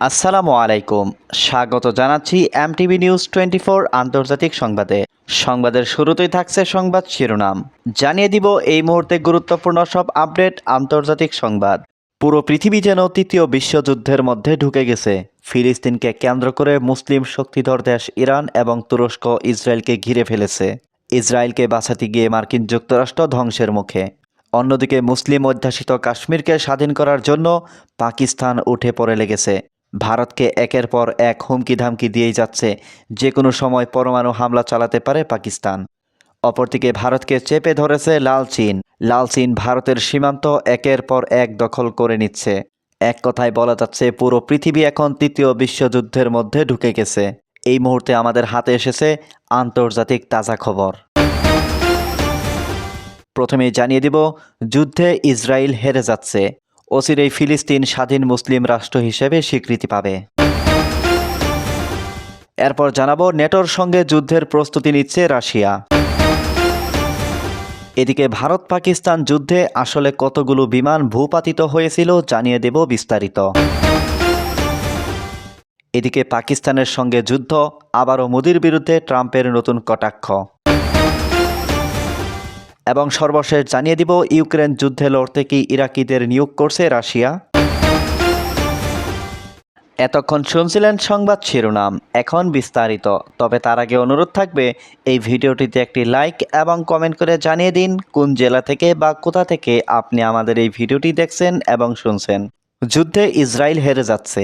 আসসালামু আলাইকুম। স্বাগত জানাচ্ছি এমটিভি নিউজ টোয়েন্টি ফোর আন্তর্জাতিক সংবাদে। সংবাদের শুরুতেই থাকছে সংবাদ শিরোনাম। জানিয়ে দিব এই মুহূর্তে গুরুত্বপূর্ণ সব আপডেট আন্তর্জাতিক সংবাদ। পুরো পৃথিবী যেন তৃতীয় বিশ্বযুদ্ধের মধ্যে ঢুকে গেছে। ফিলিস্তিনকে কেন্দ্র করে মুসলিম শক্তিধর দেশ ইরান এবং তুরস্ক ইসরায়েলকে ঘিরে ফেলেছে। ইসরায়েলকে বাঁচাতে গিয়ে মার্কিন যুক্তরাষ্ট্র ধ্বংসের মুখে। অন্যদিকে মুসলিম অধ্যাসিত কাশ্মীরকে স্বাধীন করার জন্য পাকিস্তান উঠে পড়ে লেগেছে। ভারতকে একের পর এক হুমকি ধামকি দিয়েই যাচ্ছে যে কোনো সময় পরমাণু হামলা চালাতে পারে পাকিস্তান। অপরদিকে ভারতকে চেপে ধরেছে লাল চীন। লাল চীন ভারতের সীমান্ত একের পর এক দখল করে নিচ্ছে। এক কথায় বলা যাচ্ছে, পুরো পৃথিবী এখন তৃতীয় বিশ্বযুদ্ধের মধ্যে ঢুকে গেছে। এই মুহূর্তে আমাদের হাতে এসেছে আন্তর্জাতিক তাজা খবর। প্রথমেই জানিয়ে দিব, যুদ্ধে ইসরায়েল হেরে যাচ্ছে। অচিরেই ফিলিস্তিন স্বাধীন মুসলিম রাষ্ট্র হিসেবে স্বীকৃতি পাবে। এরপর জানাব নেটোর সঙ্গে যুদ্ধের প্রস্তুতি নিচ্ছে রাশিয়া। এদিকে ভারত পাকিস্তান যুদ্ধে আসলে কতগুলো বিমান ভূপাতিত হয়েছিল জানিয়ে দেব বিস্তারিত। এদিকে পাকিস্তানের সঙ্গে যুদ্ধ, আবারও মোদির বিরুদ্ধে ট্রাম্পের নতুন কটাক্ষ। এবং সর্বশেষ জানিয়ে দিব, ইউক্রেন যুদ্ধে লড়তে কি ইরাকিদের নিয়োগ করছে রাশিয়া? এতক্ষণ শুনছিলেন সংবাদ শিরোনাম, এখন বিস্তারিত। তবে তার আগে অনুরোধ থাকবে, এই ভিডিওটিতে একটি লাইক এবং কমেন্ট করে জানিয়ে দিন, কোন জেলা থেকে বা কোথা থেকে আপনি আমাদের এই ভিডিওটি দেখছেন এবং শুনছেন। যুদ্ধে ইসরায়েল হেরে যাচ্ছে।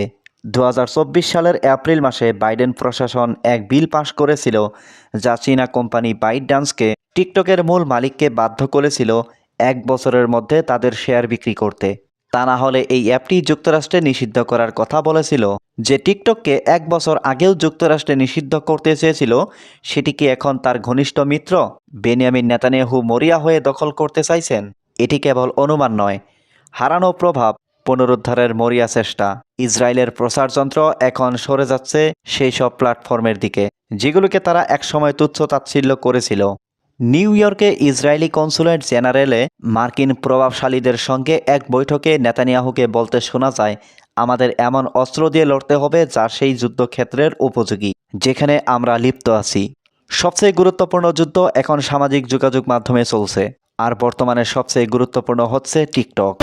দু হাজার চব্বিশ সালের এপ্রিল মাসে বাইডেন প্রশাসন এক বিল পাশ করেছিল, যা চীনা কোম্পানি বাইট ডান্সকে টিকটকের মূল মালিককে বাধ্য করেছিল এক বছরের মধ্যে তাদের শেয়ার বিক্রি করতে। তা না হলে এই অ্যাপটি যুক্তরাষ্ট্রে নিষিদ্ধ করার কথা বলেছিল। যে টিকটককে এক বছর আগেও যুক্তরাষ্ট্রে নিষিদ্ধ করতে চেয়েছিল সেটিকে এখন তার ঘনিষ্ঠ মিত্র, বেনিয়ামিন নেতানিয়াহু মরিয়া হয়ে দখল করতে চাইছেন? এটি কেবল অনুমান নয়, হারানো প্রভাব পুনরুদ্ধারের মরিয়া চেষ্টা। ইসরায়েলের প্রচারযন্ত্র এখন সরে যাচ্ছে সেই সব প্ল্যাটফর্মের দিকে, যেগুলোকে তারা একসময় তুচ্ছ তাচ্ছিল্য করেছিল। নিউ ইয়র্কে ইসরায়েলি কনসুলেট জেনারেলে মার্কিন প্রভাবশালীদের সঙ্গে এক বৈঠকে নেতানিয়াহুকে বলতে শোনা যায়, আমাদের এমন অস্ত্র দিয়ে লড়তে হবে যা সেই যুদ্ধক্ষেত্রের উপযোগী, যেখানে আমরা লিপ্ত আছি। সবচেয়ে গুরুত্বপূর্ণ যুদ্ধ এখন সামাজিক যোগাযোগ মাধ্যমে চলছে, আর বর্তমানে সবচেয়ে গুরুত্বপূর্ণ হচ্ছে টিকটক।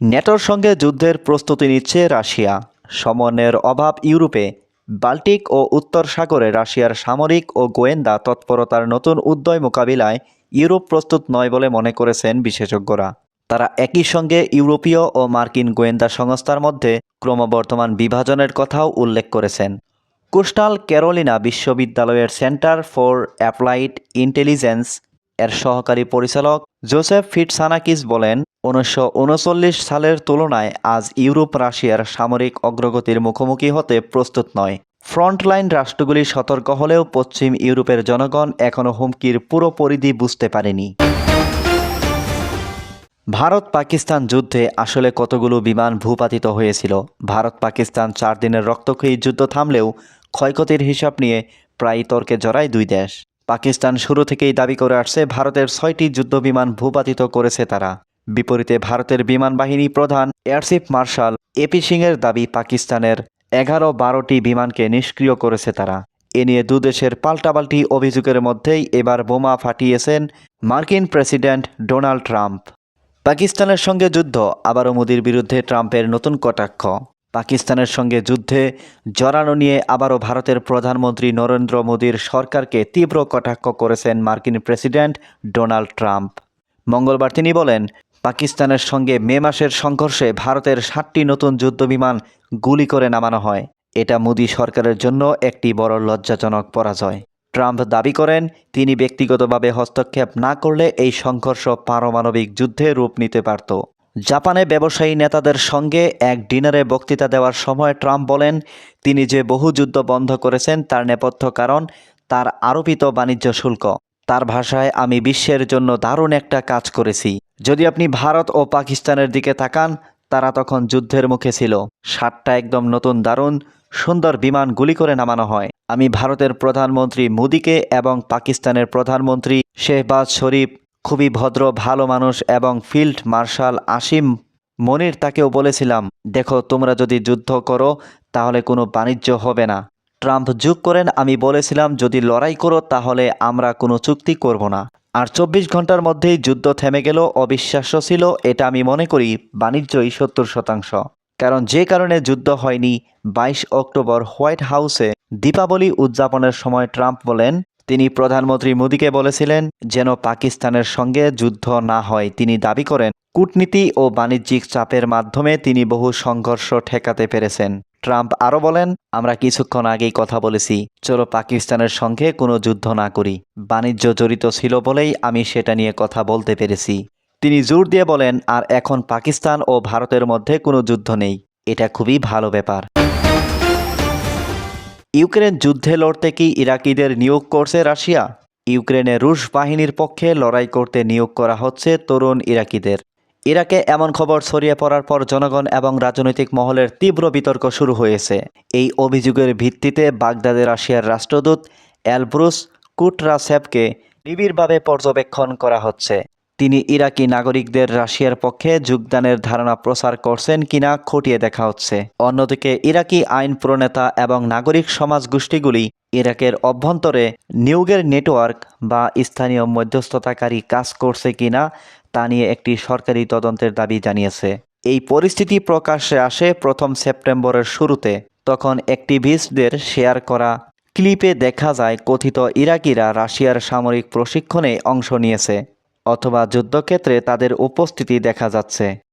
নেটোর সঙ্গে যুদ্ধের প্রস্তুতি নিচ্ছে রাশিয়া। সমন্বয়ের অভাব ইউরোপে বাল্টিক ও উত্তর সাগরে রাশিয়ার সামরিক ও গোয়েন্দা তৎপরতার নতুন উদ্যয় মোকাবিলায় ইউরোপ প্রস্তুত নয় বলে মনে করেছেন বিশেষজ্ঞরা। তারা একই সঙ্গে ইউরোপীয় ও মার্কিন গোয়েন্দা সংস্থার মধ্যে ক্রমবর্ধমান বিভাজনের কথাও উল্লেখ করেছেন। কোস্টাল ক্যারোলিনা বিশ্ববিদ্যালয়ের সেন্টার ফর অ্যাপ্লাইড ইন্টেলিজেন্স এর সহকারী পরিচালক জোসেফ ফিটসানাকিস বলেন উনিশশো উনচল্লিশ সালের তুলনায় আজ ইউরোপ রাশিয়ার সামরিক অগ্রগতির মুখোমুখি হতে প্রস্তুত নয়। ফ্রন্টলাইন রাষ্ট্রগুলি সতর্ক হলেও পশ্চিম ইউরোপের জনগণ এখনও হুমকির পুরো পরিধি বুঝতে পারেনি। ভারত পাকিস্তান যুদ্ধে আসলে কতগুলো বিমান ভূপাতিত হয়েছিল? ভারত পাকিস্তান চার দিনের রক্তক্ষয়ী যুদ্ধ থামলেও ক্ষয়ক্ষতির হিসাব নিয়ে প্রায় তর্কে জড়ায় দুই দেশ। পাকিস্তান শুরু থেকেই দাবি করে আসছে, ভারতের ছয়টি যুদ্ধবিমান ভূপাতিত করেছে তারা। বিপরীতে ভারতের বিমান বাহিনী প্রধান এয়ারচিফ মার্শাল এপি সিংয়ের দাবি পাকিস্তানের এগারো বারোটি বিমানকে নিষ্ক্রিয় করেছে তারা। এ নিয়ে দুদেশের পাল্টাপাল্টি অভিযোগের মধ্যেই এবার বোমা ফাটিয়েছেন মার্কিন প্রেসিডেন্ট ডোনাল্ড ট্রাম্প। পাকিস্তানের সঙ্গে যুদ্ধ, আবারও মোদির বিরুদ্ধে ট্রাম্পের নতুন কটাক্ষ। পাকিস্তানের সঙ্গে যুদ্ধে জড়ানো নিয়ে আবারও ভারতের প্রধানমন্ত্রী নরেন্দ্র মোদীর সরকারকে তীব্র কটাক্ষ করেছেন মার্কিন প্রেসিডেন্ট ডোনাল্ড ট্রাম্প। মঙ্গলবার তিনি বলেন পাকিস্তানের সঙ্গে মে মাসের সংঘর্ষে ভারতের ষাটটি নতুন যুদ্ধবিমান গুলি করে নামানো হয়। এটা মোদী সরকারের জন্য একটি বড় লজ্জাজনক পরাজয়। ট্রাম্প দাবি করেন, তিনি ব্যক্তিগতভাবে হস্তক্ষেপ না করলে এই সংঘর্ষ পারমাণবিক যুদ্ধে রূপ নিতে পারত। জাপানে ব্যবসায়ী নেতাদের সঙ্গে এক ডিনারে বক্তৃতা দেওয়ার সময় ট্রাম্প বলেন, তিনি যে বহু যুদ্ধ বন্ধ করেছেন তার নেপথ্য কারণ তার আরোপিত বাণিজ্য শুল্ক। তার ভাষায়, আমি বিশ্বের জন্য দারুণ একটা কাজ করেছি। যদি আপনি ভারত ও পাকিস্তানের দিকে তাকান, তারা তখন যুদ্ধের মুখে ছিল। সাতটা একদম নতুন দারুণ, সুন্দর বিমান গুলি করে নামানো হয়। আমি ভারতের প্রধানমন্ত্রী মোদীকে এবং পাকিস্তানের প্রধানমন্ত্রী শেহবাজ শরীফ, খুবই ভদ্র, ভালো মানুষ এবং ফিল্ড মার্শাল আসিম মনির তাকেও বলেছিলাম, দেখো, তোমরা যদি যুদ্ধ করো, তাহলে কোনো বাণিজ্য হবে না। ট্রাম্প যোগ করেন, আমি বলেছিলাম, যদি লড়াই করো, তাহলে আমরা কোনো চুক্তি করব না। আর চব্বিশ ঘণ্টার মধ্যেই যুদ্ধ থেমে গেল, অবিশ্বাস্য ছিল, এটা আমি মনে করি বাণিজ্যই সত্তর শতাংশ। কারণ যে কারণে যুদ্ধ হয়নি, বাইশ অক্টোবর হোয়াইট হাউসে দীপাবলি উদযাপনের সময় ট্রাম্প বলেন, তিনি প্রধানমন্ত্রী মোদীকে বলেছিলেন, যেন পাকিস্তানের সঙ্গে যুদ্ধ না হয়, তিনি দাবি করেন। কূটনীতি ও বাণিজ্যিক চাপের মাধ্যমে তিনি বহু সংঘর্ষ ঠেকাতে পেরেছেন। ট্রাম্প আরও বলেন, আমরা কিছুক্ষণ আগেই কথা বলেছি, চলো পাকিস্তানের সঙ্গে কোনো যুদ্ধ না করি। বাণিজ্য জড়িত ছিল বলেই আমি সেটা নিয়ে কথা বলতে পেরেছি। তিনি জোর দিয়ে বলেন, আর এখন পাকিস্তান ও ভারতের মধ্যে কোনো যুদ্ধ নেই। এটা খুবই ভালো ব্যাপার। ইউক্রেন যুদ্ধে লড়তে কি ইরাকিদের নিয়োগ করছে রাশিয়া? ইউক্রেনে রুশ বাহিনীর পক্ষে লড়াই করতে নিয়োগ করা হচ্ছে তরুণ ইরাকিদের। ইরাকে এমন খবর ছড়িয়ে পড়ার পর জনগণ এবং রাজনৈতিক মহলের তীব্র বিতর্ক শুরু হয়েছে। এই অভিযোগের ভিত্তিতে বাগদাদে রাশিয়ার রাষ্ট্রদূত অ্যালব্রুস কুটরাসেভকে নিবিড়ভাবে পর্যবেক্ষণ করা হচ্ছে। তিনি ইরাকি নাগরিকদের রাশিয়ার পক্ষে যোগদানের ধারণা প্রচার করছেন কিনা খতিয়ে দেখা হচ্ছে। অন্যদিকে, ইরাকি আইন প্রণেতা এবং নাগরিক সমাজ গোষ্ঠীগুলি ইরাকের অভ্যন্তরে নিয়োগের নেটওয়ার্ক বা স্থানীয় মধ্যস্থতাকারী কাজ করছে কিনা তা নিয়ে একটি সরকারি তদন্তের দাবি জানিয়েছে। এই পরিস্থিতি প্রকাশ্যে আসে প্রথম সেপ্টেম্বরের শুরুতে। তখন অ্যাক্টিভিস্টদের শেয়ার করা ক্লিপে দেখা যায় কথিত ইরাকিরা রাশিয়ার সামরিক প্রশিক্ষণে অংশ নিয়েছে। অথবা যুদ্ধক্ষেত্রে তাদের উপস্থিতি দেখা যাচ্ছে।